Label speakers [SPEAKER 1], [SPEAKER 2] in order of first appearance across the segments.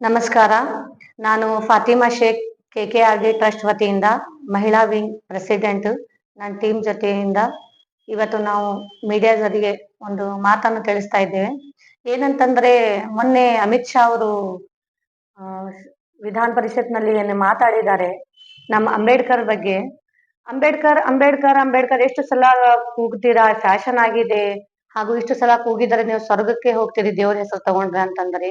[SPEAKER 1] ನಮಸ್ಕಾರ. ನಾನು Fatima Sheikh K K R D trust ವತಿಯಿಂದ ಮಹಿಳಾ ವಿಂಗ್ ಪ್ರೆಸಿಡೆಂಟ್ ನನ್ನ ಟೀಮ್ ಜೊತೆಯಿಂದ ಇವತ್ತು ನಾವು ಮೀಡಿಯಾ ಜೊತೆಗೆ ಒಂದು ಮಾತನ್ನು ತಿಳಿಸ್ತಾ ಇದ್ದೇವೆ. ಏನಂತಂದ್ರೆ, ಮೊನ್ನೆ ಅಮಿತ್ ಶಾ ಅವರು ವಿಧಾನ ಪರಿಷತ್ನಲ್ಲಿ ಏನು ಮಾತಾಡಿದ್ದಾರೆ. ನಮ್ಮ ಅಂಬೇಡ್ಕರ್ ಬಗ್ಗೆ. ಅಂಬೇಡ್ಕರ್ ಅಂಬೇಡ್ಕರ್ ಅಂಬೇಡ್ಕರ್, ಎಷ್ಟು ಸಲ ಕೂಗ್ತೀರಾ? ಫ್ಯಾಷನ್ ಆಗಿದೆ. ಹಾಗೂ ಇಷ್ಟು ಸಲ ಕೂಗಿದರೆ ನೀವು ಸ್ವರ್ಗಕ್ಕೆ ಹೋಗ್ತೀರಿ, ದೇವ್ರ ಹೆಸರು ತಗೊಂಡ್ರೆ ಅಂತಂದ್ರೆ.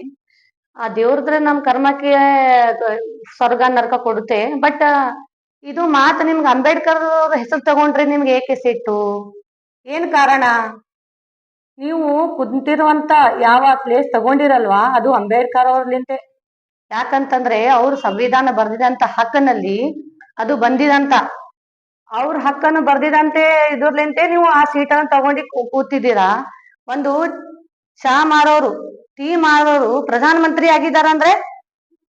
[SPEAKER 1] ಆ ದೇವ್ರದ್ರೆ ನಮ್ ಕರ್ಮಕ್ಕೆ ಸ್ವರ್ಗ ನರಕ ಕೊಡುತ್ತೆ. ಬಟ್ ಇದು ಮಾತು ನಿಮ್ಗೆ ಅಂಬೇಡ್ಕರ್ ಅವ್ರ ಹೆಸರು ತಗೊಂಡ್ರೆ ನಿಮ್ಗೆ ಏಕೆ ಸಿಟ್ಟು? ಏನ್ ಕಾರಣ? ನೀವು ಕುಂತಿರುವಂತ ಯಾವ ಪ್ಲೇಸ್ ತಗೊಂಡಿರಲ್ವಾ? ಅದು ಅಂಬೇಡ್ಕರ್ ಅವ್ರಲಿಂತೆ. ಯಾಕಂತಂದ್ರೆ ಅವ್ರ ಸಂವಿಧಾನ ಬರ್ದಿದಂತ ಹಕ್ಕನಲ್ಲಿ ಅದು ಬಂದಿದಂತ. ಅವ್ರ ಹಕ್ಕನ್ನು ಬರ್ದಿದಂತೆ ಇದ್ರಲಿಂತೆ ನೀವು ಆ ಸೀಟನ್ನು ತಗೊಂಡಿ ಕೂತಿದ್ದೀರಾ? ಒಂದು ಚಾ ಮಾರೋರು. ಟೀ ಆಗೋರು ಪ್ರಧಾನ ಮಂತ್ರಿ ಆಗಿದಾರ ಅಂದ್ರೆ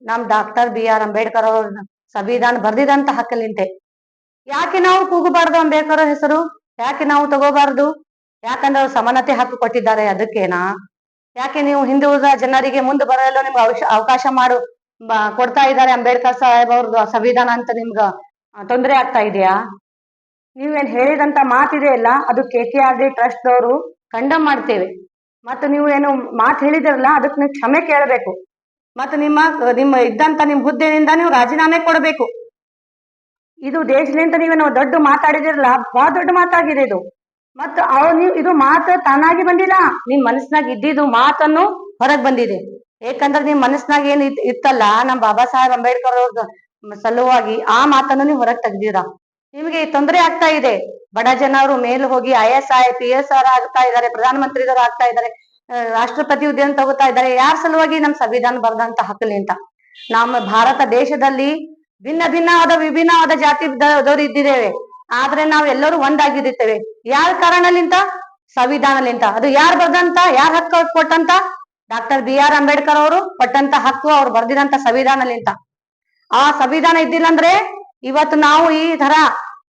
[SPEAKER 1] ನಮ್ ಡಾಕ್ಟರ್ ಬಿ ಆರ್ ಅಂಬೇಡ್ಕರ್ ಅವ್ರ ಸಂವಿಧಾನ ಬರ್ದಿದಂತ ಹಕ್ಕಲಿಂತೆ ಯಾಕೆ ನಾವು ಕೂಗಬಾರ್ದು ಅಂಬೇಡ್ಕರ್ ಹೆಸರು? ಯಾಕೆ ನಾವು ತಗೋಬಾರ್ದು? ಯಾಕಂದ್ರೆ ಅವ್ರು ಸಮಾನತೆ ಹಕ್ಕು ಕೊಟ್ಟಿದ್ದಾರೆ ಅದಕ್ಕೇನಾ? ಯಾಕೆ ನೀವು ಹಿಂದುಳಿದ ಜನರಿಗೆ ಮುಂದೆ ಬರಲು ನಿಮ್ಗೆ ಅವಕಾಶ ಮಾಡು ಕೊಡ್ತಾ ಇದ್ದಾರೆ ಅಂಬೇಡ್ಕರ್ ಸಾಹೇಬ್ ಅವ್ರದ್ದು ಸಂವಿಧಾನ ಅಂತ ನಿಮ್ಗ ತೊಂದರೆ ಆಗ್ತಾ ಇದೆಯಾ? ನೀವೇನ್ ಹೇಳಿದಂತ ಮಾತಿದೆ ಅಲ್ಲ, ಅದು K K R D trust ದವರು condemn ಮಾಡ್ತೇವೆ. ಮತ್ತೆ ನೀವು ಏನು ಮಾತು ಹೇಳಿದಿರಲ್ಲ ಅದಕ್ಕೆ ನೀವು ಕ್ಷಮೆ ಕೇಳಬೇಕು. ಮತ್ತೆ ನಿಮ್ಮ ನಿಮ್ಮ ಇದ್ದಂತ ನಿಮ್ಮ ಹುದ್ದೆಯಿಂದ ನೀವು ರಾಜೀನಾಮೆ ಕೊಡಬೇಕು. ಇದು ದೇಶದಿಂದ ನೀವೇನು ದೊಡ್ಡ ಮಾತಾಡಿದಿರಲ್ಲ, ಬಹಳ ದೊಡ್ಡ ಮಾತಾಗಿದೆ ಇದು. ಮತ್ತ ಅವ್ ನೀವು, ಇದು ಮಾತು ತಾನಾಗಿ ಬಂದಿಲ್ಲ. ನಿಮ್ ಮನಸ್ಸಿನಾಗ ಇದ್ದಿದ್ದು ಮಾತನ್ನು ಹೊರಗ್ ಬಂದಿದೆ. ಏಕಂದ್ರೆ ನಿಮ್ ಮನಸ್ಸಿನಾಗ ಏನ್ ಇತ್- ಇತ್ತಲ್ಲ, ನಮ್ ಬಾಬಾ ಸಾಹೇಬ್ ಅಂಬೇಡ್ಕರ್ ಅವ್ರ ಸಲುವಾಗಿ ಆ ಮಾತನ್ನು ನೀವು ಹೊರಗ್ ತೆಗ್ದಿರಾ. ನಿಮಗೆ ತೊಂದರೆ ಆಗ್ತಾ ಇದೆ. ಬಡ ಜನರು ಮೇಲೆ ಹೋಗಿ I S I, P S R ಆಗ್ತಾ ಇದ್ದಾರೆ, ಪ್ರಧಾನಮಂತ್ರಿದವರು ಆಗ್ತಾ ಇದ್ದಾರೆ ರಾಷ್ಟ್ರಪತಿ ಹುದ್ದೆಯನ್ನು ತಗೋತಾ ಇದ್ದಾರೆ. ಯಾರ ಸಲುವಾಗಿ ನಮ್ ಸಂವಿಧಾನ ಬರ್ದಂತ ಹಕ್ಕಲಿಂತ ನಮ್ಮ ಭಾರತ ದೇಶದಲ್ಲಿ ಭಿನ್ನ ಭಿನ್ನವಾದ, ವಿಭಿನ್ನವಾದ ಜಾತಿ ಇದ್ದಿದ್ದೇವೆ. ಆದ್ರೆ ನಾವು ಎಲ್ಲರೂ ಒಂದಾಗಿದ್ದೇವೆ ಯಾರ ಕಾರಣಲಿಂತ? ಸಂವಿಧಾನಲಿಂತ. ಅದು ಯಾರು ಬರ್ದಂತ, ಯಾರ ಹಕ್ಕು ಕೊಟ್ಟಂತ? ಡಾಕ್ಟರ್ ಬಿ ಆರ್ ಅಂಬೇಡ್ಕರ್ ಅವರು ಕೊಟ್ಟಂತ ಹಕ್ಕು ಅವ್ರು ಬರ್ದಿದಂತ ಸಂವಿಧಾನಲಿಂತ. ಆ ಸಂವಿಧಾನ ಇದ್ದಿಲ್ಲ ಅಂದ್ರೆ ಇವತ್ತು ನಾವು ಈ ತರ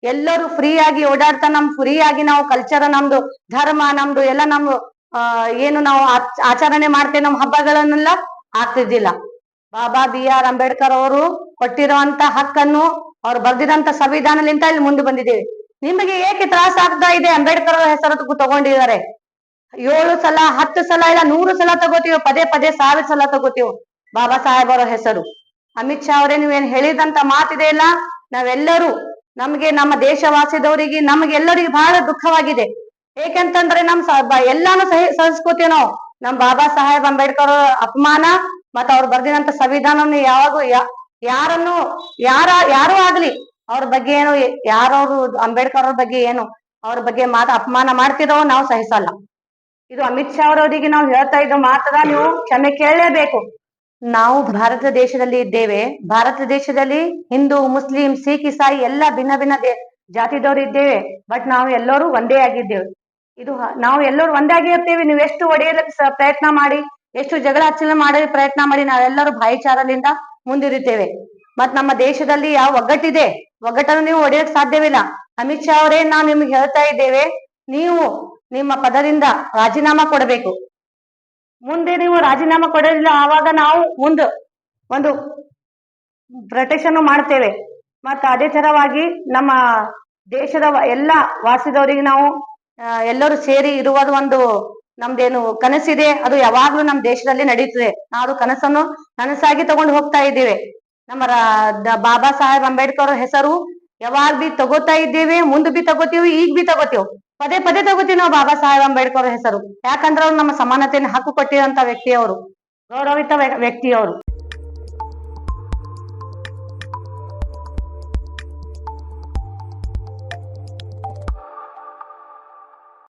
[SPEAKER 1] ಎಲ್ಲರೂ ಫ್ರೀ ಆಗಿ ಓಡಾಡ್ತಾ ನಮ್ ಫ್ರೀ ಆಗಿ ನಾವು ಕಲ್ಚರ್ ನಮ್ದು, ಧರ್ಮ ನಮ್ದು, ಎಲ್ಲ ನಮ್ದು ಏನು ನಾವು ಆಚ- ಆಚರಣೆ ಮಾಡ್ತೇವೆ ನಮ್ಮ ಹಬ್ಬಗಳನ್ನೆಲ್ಲ ಆಗ್ತಿದ್ದಿಲ್ಲ. ಬಾಬಾ ಬಿ ಆರ್ ಅಂಬೇಡ್ಕರ್ ಅವರು ಕೊಟ್ಟಿರುವಂತ ಹಕ್ಕನ್ನು ಅವ್ರು ಬರ್ದಿರಂತ ಸಂವಿಧಾನಲಿಂತ ಇಲ್ಲಿ ಮುಂದೆ ಬಂದಿದ್ದೇವೆ ನಿಮಗೆ ಏಕೆ ತ್ರಾಸ ಆಗ್ತಾ ಇದೆ? ಅಂಬೇಡ್ಕರ್ ಅವರ ಹೆಸರು ತಗೊ- ತಗೊಂಡಿದ್ದಾರೆ. ಏಳು ಸಲ, ಹತ್ತು ಸಲ, ಇಲ್ಲ ನೂರು ಸಲ ತಗೋತೀವಿ? ಪದೇ ಪದೇ ಸಾವಿರ ಸಲ ತಗೋತೀವಿ? ಬಾಬಾ ಸಾಹೇಬ್ ಅವರ ಹೆಸರು. ಅಮಿತ್ ಶಾ ಅವರೇ, ನೀವೇನ್ ಹೇಳಿದಂತ ಮಾತಿದೆ ಇಲ್ಲ? ನಾವೆಲ್ಲರೂ ನಮ್ಗೆ ನಮ್ಮ ದೇಶವಾಸಿದವರಿಗೆ ನಮ್ಗೆಲ್ಲರಿಗೂ ಬಹಳ ದುಃಖವಾಗಿದೆ. ಏಕೆಂತಂದ್ರೆ ನಮ್ ಎಲ್ಲಾನು ಸಹಿ ಸಹಿಸ್ಕೋತೀವಿ ನಾವು ನಮ್ ಬಾಬಾ ಸಾಹೇಬ್ ಅಂಬೇಡ್ಕರ್ ಅಪಮಾನ ಮತ್ತ ಅವ್ರು ಬರ್ದಿನಂತ ಸಂವಿಧಾನವನ್ನು ಯಾವಾಗೂ ಯಾರನ್ನು ಯಾರ ಯಾರು ಆಗ್ಲಿ, ಅವ್ರ ಬಗ್ಗೆ ಏನು ಯಾರವ್ರು ಅಂಬೇಡ್ಕರ್ ಅವ್ರ ಬಗ್ಗೆ ಏನು, ಅವ್ರ ಬಗ್ಗೆ ಮಾತ ಅಪಮಾನ ಮಾಡ್ತಿರೋ ನಾವು ಸಹಿಸಲ್ಲ. ಇದು ಅಮಿತ್ ಶಾ ಅವರವರಿಗೆ ನಾವು ಹೇಳ್ತಾ ಇದ್ದ ಮಾತದ ನೀವು ಕ್ಷಮೆ ಕೇಳಲೇಬೇಕು. ನಾವು ಭಾರತ ದೇಶದಲ್ಲಿ ಇದ್ದೇವೆ. ಭಾರತ ದೇಶದಲ್ಲಿ ಹಿಂದೂ, ಮುಸ್ಲಿಂ, ಸಿಖ್, ಇಸಾಯಿ ಎಲ್ಲ ಭಿನ್ನ ಭಿನ್ನ ಜಾತಿದವರು ಇದ್ದೇವೆ. ಬಟ್ ನಾವು ಎಲ್ಲರೂ ಒಂದೇ ಆಗಿದ್ದೇವೆ. ಇದು ನಾವು ಎಲ್ಲರೂ ಒಂದೇ ಆಗಿರ್ತೇವೆ ನೀವು ಎಷ್ಟು ಒಡೆಯಲು ಪ್ರಯತ್ನ ಮಾಡಿ, ಎಷ್ಟು ಜಗಳ ಹಚ್ಚಲ ಮಾಡಿ ಪ್ರಯತ್ನ ಮಾಡಿ ನಾವೆಲ್ಲರೂ ಭಾಯಿಚಾರದಿಂದ ಮುಂದಿರುತ್ತೇವೆ. ಮತ್ ನಮ್ಮ ದೇಶದಲ್ಲಿ ಯಾವ ಒಗ್ಗಟ್ಟಿದೆ? ಒಗ್ಗಟ್ಟನ್ನು ನೀವು ಒಡೆಯಕ್ ಸಾಧ್ಯವಿಲ್ಲ. ಅಮಿತ್ ಶಾ ಅವರೇ ನಾವು ನಿಮ್ಗೆ ಹೇಳ್ತಾ ಇದ್ದೇವೆ. ನೀವು ನಿಮ್ಮ ಪದದಿಂದ ರಾಜೀನಾಮಾ ಕೊಡಬೇಕು. ಮುಂದೆ ನೀವು ರಾಜೀನಾಮೆ ಕೊಡಲಿಲ್ಲ ಆವಾಗ ನಾವು ಮುಂದೆ ಒಂದು ಪ್ರೊಟೆಕ್ಷನ್ ಮಾಡ್ತೇವೆ. ಮತ್ತ ಅದೇ ತರವಾಗಿ ನಮ್ಮ ದೇಶದ ಎಲ್ಲ ವಾಸಿದವರಿಗೆ ನಾವು ಎಲ್ಲರೂ ಸೇರಿ ಇರುವುದು ಒಂದು ನಮ್ದೇನು ಕನಸಿದೆ. ಅದು ಯಾವಾಗ್ಲೂ ನಮ್ಮ ದೇಶದಲ್ಲಿ ನಡೀತದೆ. ನಾವು ಕನಸನ್ನು ಕನಸಾಗಿ ತಗೊಂಡು ಹೋಗ್ತಾ ಇದ್ದೇವೆ. ನಮ್ಮ ಬಾಬಾ ಸಾಹೇಬ್ ಅಂಬೇಡ್ಕರ್ ಹೆಸರು ಯಾವಾಗ ಬಿ ತಗೋತಾ ಇದ್ದೇವೆ, ಮುಂದೆ ಬಿ ತಗೋತೀವಿ, ಈಗ ಬಿ ತಗೋತೀವಿ. ಪದೇ ಪದೇ ತಗೋತೀವಿ ನಾವು ಬಾಬಾ ಸಾಹೇಬ್ ಅಂಬೇಡ್ಕರ್ ಹೆಸರು. ಯಾಕಂದ್ರೆ ಅವ್ರು ನಮ್ಮ ಸಮಾನತೆಯನ್ನು ಹಕ್ಕು ಕೊಟ್ಟಿರಂತ ವ್ಯಕ್ತಿಯವರು, ಗೌರವಿತ ವ್ಯ- ವ್ಯಕ್ತಿಯವರು.